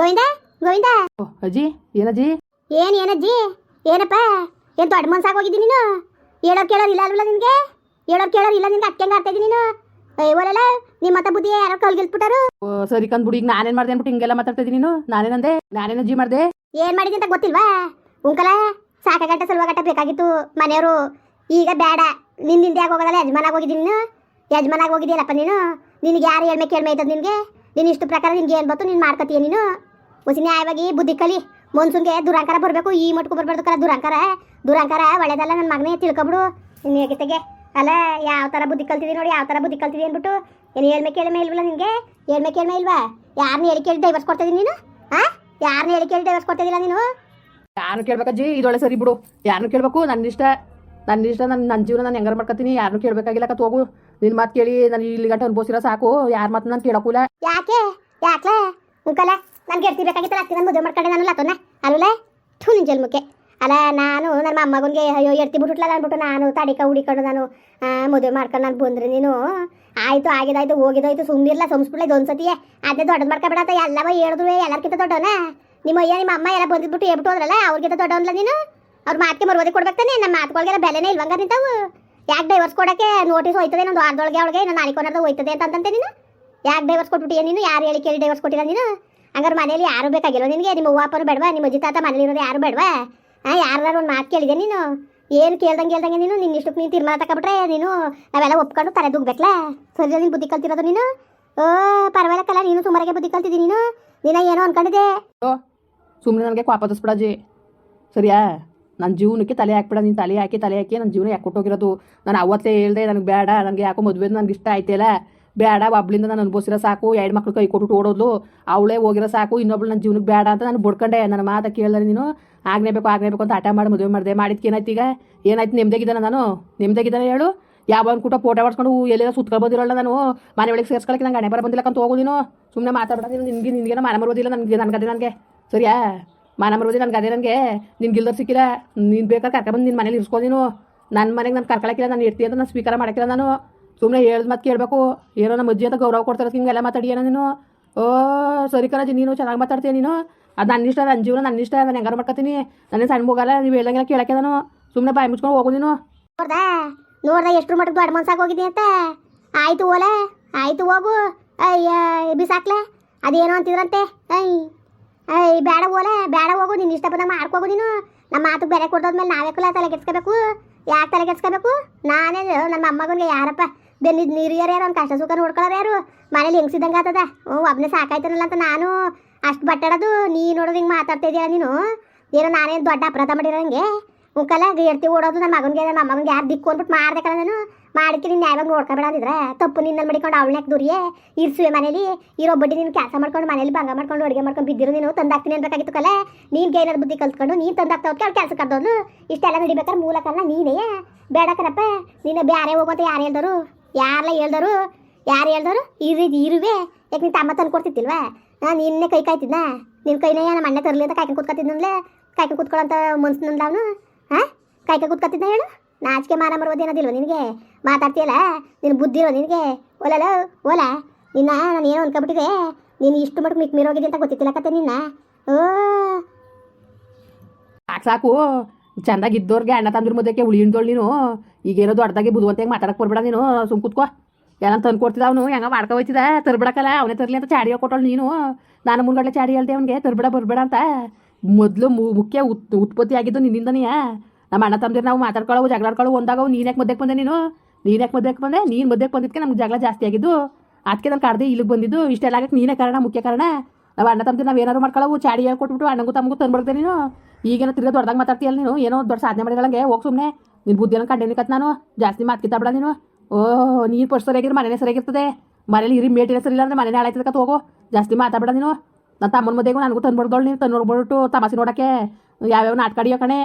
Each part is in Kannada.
ಗೋವಿಂದ ಗೋವಿಂದ. ಓ, ಅಜ್ಜಿ ಏನಜ್ಜಿ? ಏನ್ ಏನಜ್ಜಿ? ಏನಪ್ಪ? ಏನ್ ದೊಡ್ಡ ಮನ್ಸಾಗ ಹೋಗಿದ್ದೀನಿ ನೀನು? ಹೇಳೋ ಕೇಳೋರ್ ಇಲ್ಲ ಅಲ್ವಲ್ಲ ನಿನ್ಗೆ? ಹೇಳೋ ಕೇಳೋರ್ ಇಲ್ಲ ನಿನ್ಗೆ ಅಕ್ಕಂಗೆ ಆಡ್ತಾ ಇದ್ದೀನಿ ನೀನು? ಓಲಲ್ಲ ನಿಮ್ಮ ಮತ್ತೆ ಬುದ್ಧಿ ಯಾರೋ ಕಲ್ಗಿಲ್ಬಿಟ್ಟಾರು ಸರಿ ಕಂದ್ ಬಿಡಿ ಈಗ ನಾನೇನ್ ಮಾಡ್ದೆ ಅನ್ಬಿಟ್ಟು ಹಿಂಗೆಲ್ಲ ಮಾತಾಡ್ತಾ ಇದೀನಿ ನೀನು? ನಾನೇನಂದೆ ನಾನೇನ ಅಜ್ಜಿ ಮಾಡ್ದೆ? ಏನ್ ಮಾಡಿದೆ ಅಂತ ಗೊತ್ತಿಲ್ವಾ? ಉಂಕಲ ಸಾಕಾಗಟ್ಟ ಸಲುವಾಗಟ್ಟ ಬೇಕಾಗಿತ್ತು ಮನೆಯವರು. ಈಗ ಬೇಡ ನಿನ್ ಯಾಕೆ ಹೋಗೋದಲ್ಲ ಯಜಮಾನಾಗ ಹೋಗಿದ್ದೀನಿ ನೀನು? ಯಜಮಾನಾಗ ಹೋಗಿದ್ದೀಯಲ್ಲಪ್ಪ ನೀನು? ನಿನಗೆ ಯಾರು ಹೇಳ್ಮೆ ಕೇಳ್ಮೆ ಐತದ ನಿನಗೆ? ನೀನು ಇಷ್ಟು ಪ್ರಕಾರ ನಿನ್ಗೆ ಏನು ಬಂತು ನೀನು ಮಾಡ್ಕೊತೀಯ ನೀನು? ಹೊಸಿ ಆಯವಾಗಿ ಬುದ್ಧಿ ಕಲಿ. ಮನ್ಸುನ್ಗೆ ದುರಾಂಕಾರ ಬರಬೇಕು ಈ ಮಟ್ಕು ಬರಬಾರ್ದು ಕರ ದುರಂಕಾರ. ದುರಂಕಾರ ಒಳ್ಳೇದಲ್ಲ ನನ್ನ ಮಗನೇ ತಿಳ್ಕೊಬಿಡು. ನಿನ್ನ ಹೇಗಿತೆಗೆ ಅಲ್ಲ ಯಾವ ಥರ ಬುದ್ಧಿ ಕಲ್ತಿದ್ದೀನಿ ನೋಡಿ ಯಾವ ಥರ ಬುದ್ಧಿ ಕಲ್ತಿದ್ದೀನಿ ಅಂದ್ಬಿಟ್ಟು ಏನು ಹೇಳ್ಮೆ ಕೇಳ್ಮೆ ಇಲ್ವಲ್ಲ ನಿನಗೆ? ಹೇಳ್ಮೆ ಕೇಳ್ಮೆ ಇಲ್ವಾ? ಯಾರನ್ನ ಹೇಳಿ ಕೇಳಿ ಡೈವರ್ಸ್ ಕೊಡ್ತಿದ್ದೀನಿ ನೀನು? ಹಾಂ ಯಾರನ್ನ ಹೇಳಿ ಕೇಳಿ ಡೈವರ್ಸ್ ಕೊಡ್ತಿದ್ದಿಲ್ಲ ನೀನು? ಯಾರು ಕೇಳ್ಬೇಕಜ್ಜಿ ಇದೊಳ್ಳೆ ಸರಿ ಬಿಡು. ಯಾರನ್ನು ಕೇಳಬೇಕು? ನನ್ನ ಇಷ್ಟ. ನನ್ನ ಇಷ್ಟ ನನ್ನ ನನ್ನ ಜೀವನ ನಾನು ಹೆಂಗಾರ ಮಾಡ್ಕೊತೀನಿ ಯಾರನ್ನು ಕೇಳಬೇಕಾಗಿಲ್ಲ ಕತ್ ಹೋಗು. ನಿನ್ನ ಮಾತು ಕೇಳಿ ನಾನು ಇಲ್ಲಿ ಗಂಟೆ ಅನುಭವಿಸಿರೋ ಸಾಕು. ಯಾರ ಮಾತು ನಾನು ಕೇಳೋಕ್ಕಿಲ್ಲ. ಯಾಕೆ? ಯಾಕೆ ಉಂಕಲ್ಲ ನನ್ಗೆ ಎಡ್ತಿ ಬೇಕಾಗಿತ್ತಲ್ಲ ನಾನು ಮದುವೆ ಮಾಡ್ಕೊಂಡೆ ನಾನು ಲತೋನ ಅಲ್ಲೇ ಥೂ ನಿನ್ ಜನ್ಮಕ್ಕೆ. ಅಲ್ಲ ನಾನು ನನ್ನ ಮೊಮ್ಮಗನಿಗೆ ಅಯ್ಯೋ ಎಡ್ತಿ ಬಿಟ್ಬಿಟ್ಲಲ್ಲ ಅಂದ್ಬಿಟ್ಟು ನಾನು ತಡಿಕ ಹುಡಿಕೊಂಡು ನಾನು ಮದುವೆ ಮಾಡ್ಕೊಂಡು ನಾನು ಬಂದ್ರೆ ನೀನು. ಆಯಿತು, ಆಗಿದಾಯ್ತು, ಹೋಗಿದಾಯ್ತು ಸುಮ್ಮನಿರ್ಲ ಸಂಸ್ಬಿಡ್ಲ ಇದು ಒಂದ್ಸತಿಯೇ ಅದೇ ದೊಡ್ಡ ಮಾರ್ಕ ಅಂತ ಎಲ್ಲವ ಹೇಳಿದ್ರು ಎಲ್ಲರ್ಕಿಂತ ದೊಡ್ಡವನ. ನಿಮ್ಮ ಅಯ್ಯ, ನಿಮ್ಮ ಅಮ್ಮ ಎಲ್ಲ ಬಂದ್ಬಿಟ್ಟು ಹೇಳ್ಬಿಟ್ಟು ಹೋದ್ರಲ್ಲ, ಅವ್ರಿಗಿಂತ ದೊಡ್ಡವನ್ಲ ನೀನು? ಅವ್ರ ಮಾತಿಗೆ ಮರುವದೆ ಕೊಡ್ಬೇಕಾನೆ ನಮ್ಮ ಮಾತುಗಳಿಗೆಲ್ಲ ಬೆಲೆನೇ ಇಲ್ವಂಗ ನಿಂತಾವು. ಯಾಕೆ ಡೈವರ್ಸ್ ಕೊಡಕ್ಕೆ ನೋಟಿಸ್ ಹೋಯ್ತದೆ ನಂದು ವಾರದೊಳಗೆ ಅವಳಿಗೆ, ನಾನು ನಾಲ್ಕು ಹೋಯ್ತದೆ ಅಂತ ಅಂತಂತೆ ನೀನು? ಯಾಕೆ ಡೈವರ್ಸ್ ಕೊಟ್ಬಿಟ್ಟಿಯ ನೀನು? ಯಾರು ಹೇಳಿ ಕೇಳಿ ಡೈವರ್ಸ್ ಕೊಟ್ಟಿಲ್ಲ ನೀನು? ಹಂಗಾರೆ ಮನೇಲಿ ಯಾರು ಬೇಕಾಗಿಲ್ಲ. ನಿನಗೆ ನಿಮ್ಮ ಅವ್ವ ಬೇಡವಾ? ನಿಮ್ಮ ಅಜ್ಜಿ ತಾತ ಮನೇಲಿ ಇರೋದು ಯಾರು ಬೇಡವಾ? ಹಾಂ ಯಾರು ಒಂದು ಮಾತು ಕೇಳಿದೆ ನೀನು? ಏನು ಕೇಳ್ದಂಗೆ ಕೇಳ್ದಂಗೆ ನೀನು? ನಿನ್ನ ಇಷ್ಟಕ್ಕೆ ನೀನು ತೀರ್ಮಾನ ತಗೊಬಿಟ್ರೆ ನೀನು ನಾವೆಲ್ಲ ಒಪ್ಕೊಂಡು ತಲೆ ದುಗ್ಬೇಕಲ್ಲ ಸರಿ ನೀನು ಬುದ್ಧಿ ಕಲ್ತಿರೋದು ನೀನು? ಓ ಪರವಾಗಿಲ್ಲಕ್ಕಲ್ಲ ನೀನು ಸುಮಾರಿಗೆ ಬುದ್ಧಿ ಕಲ್ತಿದ್ದೀನಿ ನೀನು? ನೀನ ಏನೋ ಅನ್ಕೊಂಡಿದ್ದೆ? ಸುಮ್ಮನೆ ನನಗೆ ಕ್ವಾಪದಿಸ್ಬಿಡಜ್ಜಿ ಸರಿಯಾ? ನನ್ನ ಜೀವನಕ್ಕೆ ತಲೆ ಹಾಕ್ಬಿಡ, ನೀನು ತಲೆ ಹಾಕಿ ತಲೆ ಹಾಕಿ ನನ್ನ ಜೀವನ ಯಾಕೆ ಕೊಟ್ಟೋಗಿರೋದು? ನಾನು ಅವತ್ತೇ ಹೇಳ್ದೆ, ನನಗೆ ಬೇಡ ನನಗೆ ಯಾಕೋ ಮದುವೆ ನನಗೆ ಇಷ್ಟ ಆಯ್ತಿಲ್ಲ ಬೇಡ, ಒಬ್ಳಿಂದ ನಾನು ಅನುಭವಿಸಿರೋ ಸಾಕು, ಎರಡು ಮಕ್ಳು ಕೈ ಕೊಟ್ಟು ಓಡೋದು ಅವಳೇ ಹೋಗಿರೋ ಸಾಕು, ಇನ್ನೊಬ್ಳು ನನ್ನ ಜೀವನಕ್ಕೆ ಬೇಡ ಅಂತ ನಾನು ಬಡ್ಕೊಂಡೆ. ನನ್ನ ಮಾತ ಕೇಳಿದ್ರೆ ನೀನು. ಆಗ್ನೇ ಬೇಕು ಆಗ್ನೇ ಬೇಕು ಅಂತ ಆಟ ಮಾಡಿ ಮದುವೆ ಮಾಡಿದೆ. ಮಾಡಿದ್ಕೆ ಏನಾಯ್ತು ಈಗ? ಏನಾಯ್ತು? ನೆಮ್ಮದಿಗಿದ್ದಾನೆ ನಾನು. ನೆಮ್ಮದಿಗಿದ್ದಾನೆ ಹೇಳು. ಯಾವ ಕೂಟ ಫೋಟೋ ಹೊಡ್ಸ್ಕೊಂಡು ಎಲ್ಲೆಲ್ಲ ಸುತ್ಕೊಂಡು ಬಂದಿರೋಲ್ಲ ನಾನು. ಮನೆ ಒಳಗೆ ಸೇರ್ಸ್ಕೊಳಕ್ಕೆ ನಂಗೆ ಹಣೆ ಬರ ಬಂದಿಲ್ಲ ಅಂತ ಹೋಗು ನೀನು. ಸುಮ್ಮನೆ ನೀನು. ನಿನ್ಗೆ ನಿನಗೇನೋ ಮನೆ ಬರೋದಿಲ್ಲ ನನಗೆ ನನಗದೆ ನನಗೆ. ಸರಿಯಾ? ಮಾನ ಮರೋದಿ ನನಗೆ ಅದೇ ನನಗೆ. ನಿನ್ಗೆ ಗಿಲ್ದರ್ ಸಿಕ್ಕಿಲ್ಲ. ನೀನು ಬೇಕಾದ್ರೆ ಕರ್ಕೊಂಡ್ಬಂದು ನಿನ್ನ ಮನೇಲಿ ಇರ್ಸ್ಕೊ ನೀನು. ನನ್ನ ಮನೆಗೆ ನಾನು ಕರ್ಕೊಳಕ್ಕಿಲ್ಲ. ನಾನು ಇರ್ತೀನಿ ಅಂತ ನಾನು ಸ್ವೀಕಾರ ಮಾಡಕ್ಕಿಲ್ಲ ನಾನು. ಸುಮ್ಮನೆ ಹೇಳ್ದು ಮತ್ತೆ ಕೇಳಬೇಕು. ಏನೋ ನಮ್ಮ ಅಜ್ಜಿ ಅಂತ ಗೌರವ ಕೊಡ್ತಾರೆ ಹಿಂಗೆಲ್ಲ ಮಾತಾಡಿಯೇನೋ ನೀನು? ಓ, ಸರಿ ಕಣಜಿ, ನೀನು ಚೆನ್ನಾಗಿ ಮಾತಾಡ್ತೀಯ ನೀನು? ಅದು ನನ್ನ ಇಷ್ಟ ನನ್ನ ಜೀವನ ನನ್ನ ಇಷ್ಟ, ನಾನು ಹೆಂಗಾರು ಮಾಡ್ಕೊತೀನಿ? ನನ್ನ ಸಣ್ಣ ಮಗಲ್ಲ ನೀವು ಹೇಳ್ದಂಗೆಲ್ಲ ಕೇಳಕ್ಕೆ ನಾನು. ಸುಮ್ಮನೆ ಬಾಯಿ ಮುಚ್ಕೊಂಡು ಹೋಗು ನೀನು. ನೋಡ್ದೆ? ನೋಡ್ದೆ ಎಷ್ಟು ಮಟ್ಟಕ್ಕೆ ದೊಡ್ಡ ಮನ್ಸಾಗ ಅಂತ? ಆಯ್ತು ಓಲೆ, ಆಯ್ತು ಹೋಗು. ಅಯ್ಯ, ಬಿಸಾಕ್ಲೆ. ಅದೇನೋ ಅಂತಿದ್ರಂತೆ. ಅಯ್ಯ ಅಯ್ಯ ಬೇಡ ಓಲೆ ಬೇಡ ಹೋಗು. ನಿನ್ನ ಇಷ್ಟ ಬಂದಾಗ ಮಾಡ್ಕೋಗು ನೀನು. ನಮ್ಮ ಮಾತು ಬೇರೆ ಬೆಲೆ ನಾವೇ ಕೂಡ ತಲೆ ಕೆಡ್ಸ್ಕೋಬೇಕು. ಯಾಕೆ ತಲೆ ಕೆಡ್ಸ್ಕೋಬೇಕು? ನಾನೇ ನಮ್ಮ ಅಮ್ಮಗನಿಗೆ ಯಾರಪ್ಪ ಬೆನ್ನಿದ್ ನೀರು ಯಾರು ಅವ್ನ ಕಷ್ಟ ಸುಖ ನೋಡ್ಕೊಳ್ಳೋರು ಯಾರು? ಮನೇಲಿ ಹೆಂಗ್ಸಿದಂಗೆ ಆತದ ಹ್ಞೂ ಒಬ್ಬನೇ ಸಾಕಾಯ್ತನಲ್ಲ ಅಂತ ನಾನು. ಅಷ್ಟು ಬಟ್ಟಾಡೋದು, ನೀ ನೋಡೋದು ಹಿಂಗೆ ಮಾತಾಡ್ತಿದ್ಯಾ ನೀನು? ಏನೋ ನಾನೇನು ದೊಡ್ಡ ಅಪರಾಧ ಮಾಡಿರೋಂಗೆ? ಉಂಕಲ್ಲ ಗೆಡ್ತಿ ಓಡೋದು ನನ್ನ ಮಗನಿಗೆ ನಮ್ಮ ಮಗನಿಗೆ ಯಾರು ದಿಕ್ಕು ಅಂದ್ಬಿಟ್ಟು ಮಾಡ್ಬೇಕಲ್ಲ ನಾನು? ಮಾಡಿಕ್ಕೆ ನೀನು ಯಾವಾಗ ನೋಡ್ಕೊಬೇಡ ಅಂದಿದ್ರೆ, ತಪ್ಪು ನಿನ್ನಲ್ಲಿ ಮಡಿಕೊಂಡು ಅವಳನ್ಯಾಕ ದುರಿಯೇ? ಇರ್ಸುವೆ ಮನೇಲಿ. ಇರೋ ಬಡ್ಡಿ ನೀನು ಕೆಲಸ ಮಾಡ್ಕೊಂಡು, ಮನೇಲಿ ಭಂಗ ಮಾಡ್ಕೊಂಡು, ಅಡುಗೆ ಮಾಡ್ಕೊಂಡು ಬಿದ್ದಿರೋ ನೀನು, ತಂದಾಕ್ತೀನಿ ಅನ್ಬೇಕಾಗಿತ್ತು ಕಲೆ? ನೀನು ಏನಾದ್ರು ಬುದ್ಧಿ ಕಲ್ತ್ಕೊಂಡು, ನೀನು ತಂದಾಕ್ತಾ ಹೋಗ್ತಾ ಅವ್ಳು ಕೆಲಸ ಕರ್ದೋದು ಇಷ್ಟೆಲ್ಲ ನಡಿಬೇಕಾದ್ರೆ ಮೂಲಕಲ್ಲ ನೀನೇ. ಬೇಡ ಕಣಪ್ಪ ನೀನು ಬ್ಯಾರೆ ಹೋಗೋದು ಯಾರು ಹೇಳ್ದವರು ಯಾರೆಲ್ಲ ಹೇಳ್ದರು? ಯಾರು ಹೇಳ್ದರು? ಇರು ಇರುವೆ. ಯಾಕೆ ನೀನು ತಮ್ಮ ತಂದು ಕೊಡ್ತಿದ್ದಿಲ್ವಾ? ನಾನು ನಿನ್ನೆ ಕೈ ಕಾಯ್ತಿದ್ದ ನಿನ್ನ ಕೈನೇ ನಮ್ಮ ಅಣ್ಣ ತರಲಿ ಅಂತ ಕಾಯ್ಕೊಂಡು ಕೂತ್ಕೊತಿದ್ನಂದ್ಲೆ? ಕಾಯ್ಕೊಂಡು ಕೂತ್ಕೊಳ್ಳೋಂಥ ಅಂತ ನಂದ ಅವನು? ಹಾಂ ಕಾಯ್ಕ ಕೂತ್ಕೊತಿದ್ನ ಹೇಳು? ನಾಚಿಕೆ ಮಾನ ಮರೋದೇನೋದಿಲ್ವ ನಿನಗೆ? ಮಾತಾಡ್ತೀಯಲ್ಲ? ನಿನ್ನ ಬುದ್ಧಿ ಇರೋ ನಿನಗೆ? ಓಲಲ್ಲ ಓಲ? ನಿನ್ನ ನಾನು ಏನೋ ಅನ್ಕೊಬಿಟ್ಟಿದೆ. ನೀನು ಇಷ್ಟು ಮಟ್ಟ ಮಿಕ್ ಮೀರೋಗಿದೆ ಅಂತ ಗೊತ್ತಿತ್ತಿಲ್ಲ ಕತೆ ನಿನ್ನ? ಓ! ಸಾಕು ಸಾಕು. ಚಂದಾಗಿ ಇದ್ದವ್ರಿಗೆ ಅಣ್ಣ ತಂದ್ರ ಮುದ್ದಕ್ಕೆ ಉಳಿಯಿಂದೋಳು ನೀನು. ಈಗೇನೋ ದೊಡ್ಡದಾಗಿ ಬುದ್ಧಿವಂತಾಗಿ ಮಾತಾಡಕ್ಕೆ ಬರ್ಬೇಡ ನೀನು, ಸುಮ್ ಕೂತ್ಕೋ. ಏನಂತ ತಂದು ಕೊಡ್ತಿದ್ದ ಅವನು, ಹೆಂಗ ಮಾಡ್ಕೊ ಹೋಯ್ತಿದ ತರ್ಬಿಡಕಲ್ಲ, ಅವನೇ ತರಲಿ ಅಂತ ಚಾಡಿ ಕೊಟ್ಟಳು ನೀನು. ನಾನು ಮುಂದ್ಗಡೆ ಚಾಡಿ ಹೇಳ್ದೆ ಅವನಿಗೆ, ತರ್ಬಿಡ, ಬರ್ಬೇಡ ಅಂತ. ಮೊದಲು ಮುಖ್ಯ ಉತ್, ಉತ್ಪತ್ತಿ ಆಗಿದ್ದು ನಿನ್ನಿಂದನೇ. ನಮ್ಮ ಅಣ್ಣ ತಮ್ಮದಿರು ನಾವು ಮಾತಾಡ್ಕೊಳ್ಳೋ ಜಗಳಾಡ್ಕೊಳ್ಳೋ ಒಂದಾಗ ನೀನು ಯಾಕೆ ಮಧ್ಯಕ್ಕೆ ಬಂದೆ ನೀನು? ನೀನು ಯಾಕೆ ಮದ್ದಕ್ಕೆ ಬಂದೆ? ನೀನು ಮಧ್ಯಕ್ಕೆ ಬಂದಿದ್ದಕ್ಕೆ ನಮ್ಗೆ ಜಗಳ ಜಾಸ್ತಿ ಆಗಿದ್ದು. ಅದಕ್ಕೆ ನಾನು ಕಡ್ದೆ ಇಲ್ಲಿಗೆ ಬಂದಿದ್ದು. ಇಷ್ಟೆಲ್ಲ ಆಗಕ್ಕೆ ನೀನೇ ಕಾರಣ, ಮುಖ್ಯ ಕಾರಣ. ನಾವು ಅಣ್ಣ ತಮ್ಮದಿರು ನಾವು ಏನಾದ್ರು ಮಾಡ್ಕೊಳ್ಳೋ ಚಾಡಿ ಹೇಳ್ಕೊಟ್ಬಿಟ್ಟು ಅಣ್ಣಗೂ ತಮಗೂ ತಂದ್ಬಿಡ್ದೆ ನೀನು. ಈಗೇನೋ ತಿರ್ಗ ದೊಡ್ಡದಾಗ ಮಾತಾಡ್ತೀಯಲ್ಲ ನೀನು? ಏನೋ ದೊಡ್ಡ ಸಾಧನೆ ಮಾಡಿಗಳಂಗೆ ಹೋಗಿ ಸುಮ್ಮನೆ ನಿನ್ನ ಬುದ್ಧಿಯನ್ನು ಕಂಡೇನಿ ಕತ್ ನಾನು. ಜಾಸ್ತಿ ಮಾತು ಕಿತ್ತಾಬಿಡ ನೀನು. ಓಹ್, ನೀರು ಫಸ್ಟ್ ಸರಿಯಾಗಿರೋ ಮನೇನೆ ಸರಿಯಾಗಿರ್ತದೆ. ಮನೇಲಿ ಇರಿ, ಮೇಟಿನ ಸರಿ ಇಲ್ಲ ಅಂದ್ರೆ ಮನೇನೆ ಹಾಳಾಯ್ತದೆ ಕತ್ ಹೋಗೋ. ಜಾಸ್ತಿ ಮಾತಾಡ್ಬೇಡ ನೀನು. ನನ್ನ ತಮ್ಮನ ಮದುವೆಗೂ ನನಗೂ ತಂದ್ಬಿಡ್ದೋಳು ನೀನು, ತಂದು ನೋಡ್ಬಿಟ್ಟು ತಮಾಸೆ ನೋಡೋಕ್ಕೆ. ಯಾವ್ಯಾವ ನಾಟಕ ಆಡಿಯೋ ಕಣೆ.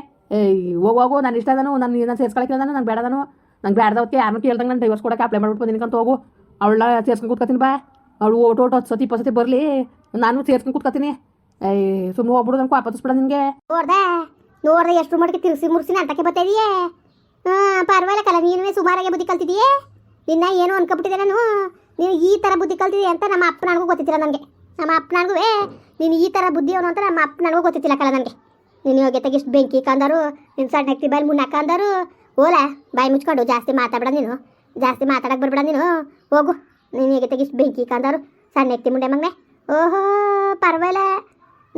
ಹೋಗು ಹೋಗು, ನಾನು ಇಷ್ಟ ನಾನು ನಾನು ನಾನು ಸೇರ್ಸ್ಕೊಳಕ್ಕೆ ನಾನು, ನಂಗೆ ಬೇಡ ನಾನು. ನಂಗೆ ಬೇಡದವತ್ತೆ ಯಾರನ್ನೂ ಕೇಳ್ದಂಗೆ ನಾನು ಡೈವರ್ಸ್ ಕೊಡೋಕೆ ಅಪ್ಲೈ ಮಾಡ್ಬಿಟ್ಟು ಬಂದಿನಿಕಂತ ಹೋಗು. ಅವಳನ್ನ ಸೇರ್ಸ್ಕೊಂಡು ಕೂತ್ಕೊತೀನಿ ಬಾ. ಅವಳು ಓಟ್, ಓಟು ಹತ್ತು ಸತಿ ಇಪ್ಪತ್ತು ಸತಿ ಬರಲಿ. ನಾನು ಸೇರ್ಸ್ಕೊಂಡು ಕೂತ್ಕೊತೀನಿ ಏಯ್ ಸುಮ್ಮನೆ ಹೋಗ್ಬಿಡು ನಂಗೆ ವಾಪಸ್ಬಿಡ ನಿನಗೆ. ನೋಡ್ದೆ? ನೋಡ್ದೆ ಎಷ್ಟು ಮಟ್ಟಿಗೆ ತಿರ್ಸಿ ಮುರ್ಸಿನ ಅಂತಕ್ಕೆ ಬರ್ತಾಯಿದೀಯೇ ಹಾಂ, ಪರವಾಗಿಲ್ಲ ಕಲ, ನೀನುವೇ ಸುಮಾರಾಗೆ ಬುದ್ಧಿ ಕಲ್ತಿದೀಯೇ ನಿನ್ನ ಏನು ಅನ್ಕೊಬಿಟ್ಟಿದೆ ನಾನು. ನೀನು ಈ ಥರ ಬುದ್ಧಿ ಕಲ್ತಿದೀಯ ಅಂತ ನಮ್ಮ ಅಪ್ಪ ನನಗೂ ಗೊತ್ತಿದ್ದಿಲ್ಲ ನನಗೆ. ನಮ್ಮ ಅಪ್ಪ ನನಗೂ ನೀನು ಈ ಥರ ಬುದ್ಧಿ ಅವನು ಅಂತ ನಮ್ಮ ಅಪ್ಪ ನನಗೂ ಗೊತ್ತಿತ್ತಿಲ್ಲ ನನಗೆ. ನೀನು ಯೋಗ್ಯತೆಗೆ ಇಷ್ಟು ಬೆಂಕಿ ಕಂದರು ನಿನ್ನ ಸಣ್ಣ ಹೆಕ್ತಿ ಬಾಯಿ ಮುನ್ನ ಕಂದರು ಓಲಾ ಬಾಯಿ ಮುಚ್ಕೊಂಡು ಜಾಸ್ತಿ ಮಾತಾಡಬೇಡ ನೀನು. ಜಾಸ್ತಿ ಮಾತಾಡಕ್ಕೆ ಬರಬೇಡ ನೀನು. ಹೋಗು, ನೀನು ಯೋಗ್ಯತೆಗೆ ಇಷ್ಟು ಬೆಂಕಿ ಕಂದರು, ಸಣ್ಣ ಹೆಕ್ತಿ ಮುಂಡೆ ಮಗನೆ. ಓಹೋ, ಪರವಾಗಿಲ್ಲ.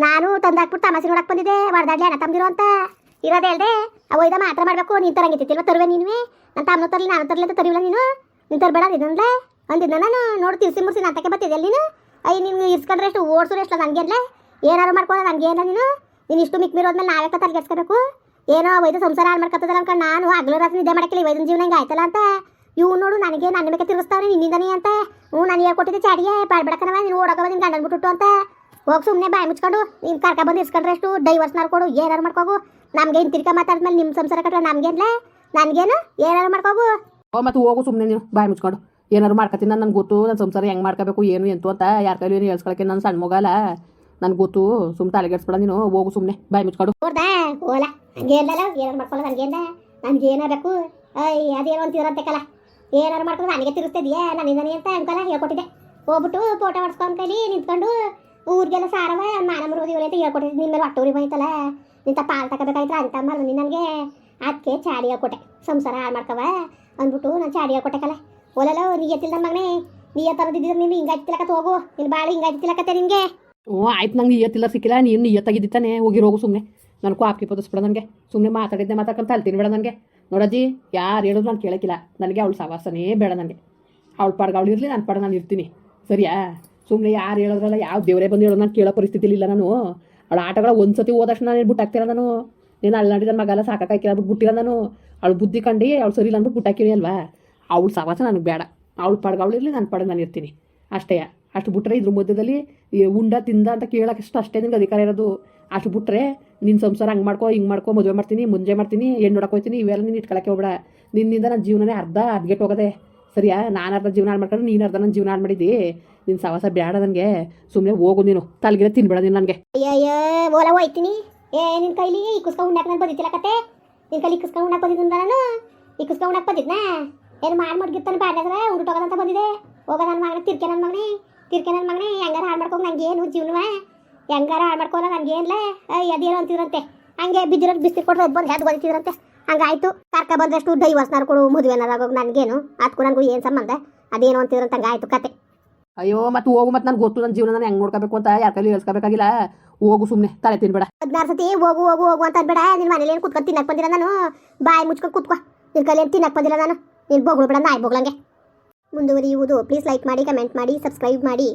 ನಾನು ತಂದಾಕ್ಬಿಟ್ಟು ತಮಾಸೆ ನೋಡಕ್ಕೆ ಬಂದಿದ್ದೆ ಹೊಡೆದಾಡ್ಲಿ ಅಣ್ಣ ತಮ್ದಿರೋ ಅಂತ. ಇರೋದೇ ಅವು ಇದ ಮಾತ್ರ ಮಾಡಬೇಕು, ನೀನು ತರಂಗಿತ್ತಿಲ್ವ ತರುವೆ ನೀನುವೆ. ನನ್ನ ತಮ್ಮ ತರಲಿ, ನಾನು ತರಲಿ ಅಂತ ತರಿವಿಲ್ಲ ನೀನು. ನೀನು ತರಬೇಡ ಇದನ್ಲೆ ಅಂದಿದ್ದ ನಾನು, ನೋಡಿ ತಿರ್ಸಿ ಮುರ್ಸಿ ನಾಟಕ ಬರ್ತಿದ್ದೆ ನೀನು? ಅಯ್ಯ ನೀನು ಇರ್ಸ್ಕೊಂಡ್ರೆ ಎಷ್ಟು ಓಡಿಸೋರು ಎಷ್ಟು ನನಗೆ ಅಲ್ಲ ಏನಾರು ಮಾಡ್ಕೊಳ್ಳೋ ನನಗೆ ಏನ ನೀನು? ನೀನು ಇಷ್ಟು ಮಿಕ್ ಮೀರೋದ್ಮೇಲೆ ನಾವೇ ಗೆಸ್ಕೋಬೇಕು ಏನೋ ಒಯ್ದು ಸಂಸಾರ ಹಾಳು ಮಾಡ್ಕೊತದಲ್ಲ ಅನ್ಕೊಂಡು ನಾನು ಹಗಲು ರಾತ್ರಿ ನಿದ್ದೆ ಮಾಡಕ್ಕಿಲ್ಲ ಇವೈದನ ಜೀವನ ಹಿಂಗೆ ಆಯ್ತಲ್ಲ ಅಂತ. ಇವು ನೋಡು ನನಗೆ ನನ್ನ ಮೇಲೆ ತಿರುಗಿಸ್ತಾವ್ರೆ, ನಿನ್ನಿಂದನೇ ಅಂತ. ಹ್ಞೂ, ನಾನು ಹೇಳ್ಕೊಟ್ಟಿದ್ದೆ ಚಾಡಿಗೆ, ಪಾಡ್ಬೇಡಕ್ಕನವ, ನೀನು ಓಡೋಕ ನಿನ್ನ ಗಂಡನ್ ಬಿಟ್ಟು ಅಂತ. ಹೋಗಿ ಸುಮ್ಮನೆ ಬಾಯಿ ಮುಚ್ಕೊಂಡು ನೀನು ಕರ್ಕ ಬಂದು ಇಸ್ಕೊಂಡ್ರೆ ಎಷ್ಟು ಡೈವರ್ಸ್ ಕೊಡು ಏನಾರು ಮಾಡ್ಕೋಗು. ನಮ್ಗೇನು ತಿರ್ಕ ಮಾತಾದ್ಮೇಲೆ ನಿಮ್ಮ ಸಂಸಾರ ಕಟ್ಟರೆ ನಮ್ಗೇನ್ಲೇ? ನನಗೇನು? ಏನಾರು ಮಾಡ್ಕೋಗು. ಓ ಮತ್ತು ಹೋಗು ಸುಮ್ಮನೆ ನೀವು ಬಾಯಿ ಮುಚ್ಕೊಂಡು. ಏನಾರು ಮಾಡ್ಕೊತೀನಿ ನಾನು ನನಗೆ ಗೊತ್ತು ನನ್ನ ಸಂಸಾರ ಹೆಂಗೆ ಮಾಡ್ಕೋಬೇಕು ಏನು ಎಂತು ಅಂತ ಯಾರ ಕೈಲಿ ಏನು ಹೇಳ್ಸ್ಕೊಳಕ್ಕೆ ನಾನು ಸಣ್ಣ ಮಗಲ್ಲ ನನಗೆ ಗೊತ್ತು ಸುಮ್ಮನೆ ತಲೆಗೆಡ್ಸ್ಬೇಡ ನೀನು ಹೋಗು ಸುಮ್ಮನೆ ಬಾಯಿ ಮುಚ್ಕೊಂಡು. ನೋಡ್ದಾ ಓಲ ಹಂಗೇನಲ್ಲ ಏನಾರು ಮಾಡ್ಕೊಳ್ಳೋ ನನಗೇನ ನನಗೆ ಏನಾಗಬೇಕು ಅಯ್ಯ ಅದೇನೋ ಅಂತಿರಂತೆಕಲ್ಲ ಏನಾರು ಮಾಡ್ಕೊಂಡು ನನಗೆ ತಿರುಸ್ತಿದ್ಯಾ? ನನ್ನಿಂದನೇ ಅಂತ ಅಂಕಲ್ಲ ಹೇಳ್ಕೊಟ್ಟಿದ್ದೆ. ಹೋಗ್ಬಿಟ್ಟು ಫೋಟೋ ಮಾಡಿಸ್ಕೊಂಡು ಕೈಲಿ ನಿಂತ್ಕೊಂಡು ಊರಿಗೆಲ್ಲ ಸಾರವ ಮಾನ ಮರುವುದು ಇವ್ರೆ ಅಂತ ಹೇಳ್ಕೊಟ್ಟಿದ್ದೆ ನಿನ್ನ ಮೇಲೆ ಹೊಟ್ಟೆ ಉರಿ ಬಂತಲ್ಲ ನಿಂತ ಪಾಲ್ ತಗೋಬೇಕಾಯ್ತು ಅಂತ ಮಾಡಿ ನೀನು ನನಗೆ ಅದಕ್ಕೆ ಚಾಡಿ ಹಾಕೊಟ್ಟೆ. ಸಂಸಾರ ಹಾಳು ಮಾಡ್ಕವ ಅಂದ್ಬಿಟ್ಟು ನಾನು ಚಾಡಿ ಹೇಳ್ಕೊಟ್ಟೆಕಲ್ಲ ಓಲಲ್ಲ ನೀ ಎತ್ತಿಲ್ಲ ನನ್ನ ಮಗನೇ. ನೀ ತರದಿದ್ದಿದ್ರೆ ನೀನು ಹಿಂಗಾಯ್ತಿಲಕತ್ ಹೋಗು ನಿನ್ನ ಬಾಳು ಹಿಂಗಾಯ್ತಿಲಕತ್ತೆ ನಿನಗೆ. ಓ, ಆಯ್ತು ನಂಗೆ ನಿಯತ್ತಿಲ್ಲ ಸಿಕ್ಕಿಲ್ಲ. ನೀನು ನಿಯತ್ತಾಗಿದ್ದಾನೆ ಹೋಗಿರೋಗು ಸುಮ್ಮನೆ ನನಗೂ ಆಪ್ಕಿ ಪದಿಸ್ಬಿಡ ನನಗೆ. ಸುಮ್ಮನೆ ಮಾತಾಡಿದ್ದೆ ಮಾತಾಡ್ಕೊಂಡು ತಲ್ತೀನಿ ಬೇಡ ನನಗೆ. ನೋಡಜ್ಜಿ, ಯಾರು ಹೇಳೋದು ನಾನು ಕೇಳಕ್ಕಿಲ್ಲ ನನಗೆ ಅವಳು ಸವಾಸನೇ ಬೇಡ ನನಗೆ. ಅವಳು ಪಾಡ್ಗೆ ಅವಳು ಇರಲಿ, ನಾನು ಪಡ ನಾನು ಇರ್ತೀನಿ. ಸರಿಯಾ? ಸುಮ್ಮನೆ ಯಾರು ಹೇಳೋದ್ರಲ್ಲ, ಯಾವ ದೇವರೇ ಬಂದು ಹೇಳೋದು ನಾನು ಕೇಳೋ ಪರಿಸ್ಥಿತಿ ಇಲ್ಲ ನಾನು. ಅವಳ ಆಟಗಳ ಒಂದ್ಸತಿ ಹೋದಷ್ಟು ನಾನು ಬಿಟ್ಟು ಹಾಕ್ತೀರ ನಾನು? ನೀನು ಅಲ್ಲಾಡಿ ನನ್ನ ಮಗಲ್ಲ ಸಾಕಾಕಿಲ್ಲ ಬಿಟ್ಟು ಬಿಟ್ಟಿರ ನಾನು. ಅವಳು ಬುದ್ಧಿ ಕಂಡು ಅವಳು ಸರಿ ಇಲ್ಲ ಅಂದ್ಬಿಟ್ಟು ಬಿಟ್ಟಾಕಿನಿ ಅಲ್ವಾ? ಅವಳು ಸವಾಸ ನನಗೆ ಬೇಡ. ಅವಳು ಪಡ್ಗ ಅವಳು ಇರಲಿ, ನಾನು ಪಾಡ್ಗೆ ನಾನು ಇರ್ತೀನಿ. ಅಷ್ಟೇ, ಅಷ್ಟು ಬಿಟ್ಟರೆ ಇದ್ರ ಮಧ್ಯದಲ್ಲಿ ಉಂಡ, ತಿಂದ ಅಂತ ಕೇಳೋಕ್ಕಷ್ಟು ಅಷ್ಟೇ ನಿಮ್ಗೆ ಅಧಿಕಾರ ಇರೋದು. ಅಷ್ಟು ಬಿಟ್ಟರೆ ನಿನ್ನ ಸಂಸಾರ ಹಂಗೆ ಮಾಡ್ಕೋ, ಹಿಂಗೆ ಮಾಡ್ಕೋ, ಮದುವೆ ಮಾಡ್ತೀನಿ, ಮುಂಜೆ ಮಾಡ್ತೀನಿ, ಹೆಣ್ಣು ನೋಡಕ್ಕೆ ಹೋಗ್ತೀನಿ, ಇವೆಲ್ಲ ನೀನು ಇಟ್ಕೊಳಕ್ಕೆ ಹೋಗ್ಬೇಡ. ನಿನ್ನಿಂದ ನನ್ನ ಜೀವನನೇ ಅರ್ಧ ಅದ್ಗೆಟ್ ಹೋಗದೆ. ಸರಿಯಾ? ನಾನು ಅರ್ಧ ಜೀವನ ಹಾಳು ಮಾಡ್ಕೊಂಡು ನೀನು ಅರ್ಧ ನನ್ನ ಜೀವನ ಹಾಳು ಮಾಡಿದ್ದಿ ನಿನ್ನ ಸವಾಸ ಬೇಡ ನನಗೆ. ಸುಮ್ಮನೆ ಹೋಗು ನೀನು. ತಲೆಗಿರ ತಿನ್ಬೇಡ ನೀನು ನನಗೆ. ಅಯ್ಯಯ್ಯ ಓಲ ಹೋಯ್ತೀನಿ. ಏ ನಿನ್ನ ಕೈಲಿ ಈ ಕುಸ್ಕ ಉಣ್ಣಾಕ ನಾನು ಬಂದಿತ್ತಿಲ್ಲ ಕತೆ? ನಿನ್ನ ಕೈಲಿ ಕುಸ್ಕ ಉಣ್ಣಾಕ ಬಂದಿದ್ದ ನಾನು ಈ ಕುಸ್ಕ ಉಣ್ಣಾಕ ಬಂದಿದ್ನಾ? ಏನು ಮಾಡಿ ಮಡ್ಗಿರ್ತಾನೆ ಬ್ಯಾಡ್ನಾದ್ರೆ ಉಂಟೋಗೋದಂತ ಬಂದಿದೆ. ಹೋಗ ನನ್ನ ಮಗನ ತಿರ್ಕೆ ನನ್ನ ಮಗನೇ. ತಿರ್ಕೆ ನನ್ನ ಮಗನೇ. ಹೆಂಗಾರ ಹಾಳು ಮಾಡ್ಕೊಂಡು ಏನು ಜೀವನವ? ಹೆಂಗಾರ ಹಾಳು ಮಾಡ್ಕೊಳ್ಳೋ ನನಗೆ ಏನ್ಲ ಅಯ್ಯ ಅದೇನೋ ಅಂತಿದ್ರಂತೆ. ಹಂಗೆ ಬಿದ್ದಿರೋದು ಬಿಸ್ತಿರ್ ಕೊಟ್ಟರೆ ಬಂದು ಅದು ಬಂದಿತ್ತಿದ್ರಂತೆ ಹಂಗಾಯ್ತು. ಕರ್ಕ ಬಂದಷ್ಟು ಡೈವರ್ಸ್ನಾರು ಕೊಡು ಮದುವೆನಾರು ಆಗೋಗಿ ನನಗೇನು? ಅದಕ್ಕೂ ನನಗೂ ಏನು ಸಂಬಂಧ? ಅದೇನು ಅಂತಿದ್ರಂತ ಹಂಗಾಯ್ತು ಕತೆ. ಅಯ್ಯೋ ಮತ್ತೆ ಹೋಗು ಮತ್ತೆ ನನಗೆ ಗೊತ್ತು ನನ್ನ ಜೀವನ ನಾನು ಹೆಂಗ್ ನೋಡ್ಕೋಬೇಕು ಅಂತ ಯಾರ ಕೈಲಿ ಹೇಳ್ಸ್ಕೋಬೇಕಾಗಿಲ್ಲ. ಹೋಗು ಸುಮ್ಮನೆ ತಲೆ ತಿನ್ಬೇಡ. ಹದಿನಾರು ಸತಿ ಹೋಗು ಹೋಗು ಹೋಗು ಅಂತ ಅನ್ಬೇಡ ನಿನ್ನ ಮನೇಲಿ ಏನು ಕುತ್ಕೊಂಡು ತಿನ್ನಕ್ಕೆ ಬಂದಿಲ್ಲ ನಾನು? ಬಾಯಿ ಮುಚ್ಕೊಂಡು ಕುತ್ಕೊ. ನಿನ್ನ ಕೈಲಿ ಏನು ತಿನ್ನಕ್ಕೆ ಬಂದಿಲ್ಲ ನಾನು? ನೀನು ಬೋಗಳು ಬೇಡ ನಾಯಿ ಬೋಗ್ಲಂಗೆ ಮುಂದುವರಿಯುವುದು. ಪ್ಲೀಸ್ ಲೈಕ್ ಮಾಡಿ ಕಮೆಂಟ್ ಮಾಡಿ ಸಬ್ಸ್ಕ್ರೈಬ್ ಮಾಡಿ.